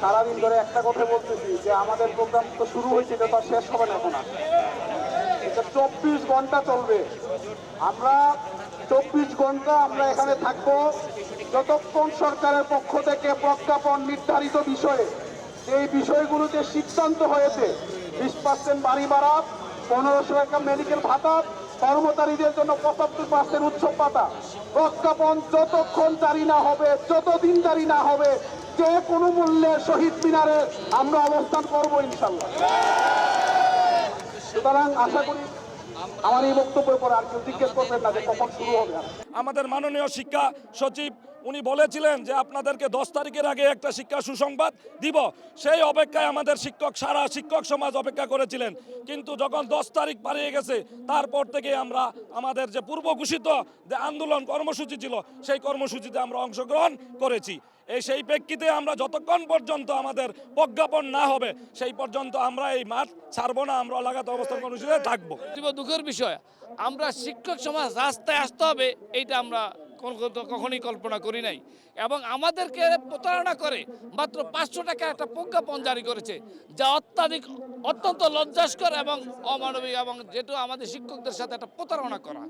সারাদিন ধরে একটা কথা বলতেছি যে আমাদের প্রোগ্রাম তো শুরু হয়েছে, এটা তো আর শেষ হবে না এখন। এটা চব্বিশ ঘণ্টা চলবে। আমরা চব্বিশ ঘণ্টা আমরা এখানে থাকব যতক্ষণ সরকারের পক্ষ থেকে প্রজ্ঞাপন নির্ধারিত বিষয়ে। এই বিষয়গুলোতে সিদ্ধান্ত হয়েছে, বিশ পার্সেন্ট বাড়ি বাড়া পনেরোশো টাকা মেডিকেল ভাতা কর্মচারীদের জন্য পঁচাত্তর পার্সেন্ট উৎসব পাতা প্রজ্ঞাপন যতক্ষণ জারি না হবে, যতদিন জারি না হবে, যে কোনো মূল্যে শহীদ মিনারে আমরা অবস্থান করব ইনশাল্লাহ সুতরাং আশা করি আমার এই বক্তব্যের পর আর কেউ জিজ্ঞেস করবেন না যে কখন শুরু হবে। আমাদের মাননীয় শিক্ষা সচিব উনি বলেছিলেন যে আপনাদেরকে দশ তারিখের আগে একটা শিক্ষা সুসংবাদ দিব। সেই অপেক্ষায় আমাদের শিক্ষক, সারা শিক্ষক সমাজ অপেক্ষা করেছিলেন। কিন্তু যখন দশ তারিখ পারিয়ে গেছে, তারপর থেকে আমরা, আমাদের যে পূর্ব ঘোষিত যে আন্দোলন কর্মসূচি ছিল, সেই কর্মসূচিতে আমরা অংশগ্রহণ করেছি। এই সেই প্রেক্ষিতে আমরা যতক্ষণ পর্যন্ত আমাদের প্রজ্ঞাপন না হবে, সেই পর্যন্ত আমরা এই মাঠ ছাড়বো না, আমরা লাগাতে অবস্থান কর্মসূচিতে থাকব। দুঃখের বিষয়, আমরা শিক্ষক সমাজ রাস্তায় আসতে হবে, এইটা আমরা কখনোই কল্পনা করি নাই। এবং আমাদেরকে প্রতারণা করে মাত্র পাঁচশো টাকা একটা প্রজ্ঞাপন জারি করেছে, যা অত্যাধিক, অত্যন্ত লজ্জাস্কর এবং অমানবিক এবং যেটা আমাদের শিক্ষকদের সাথে একটা প্রতারণা করা।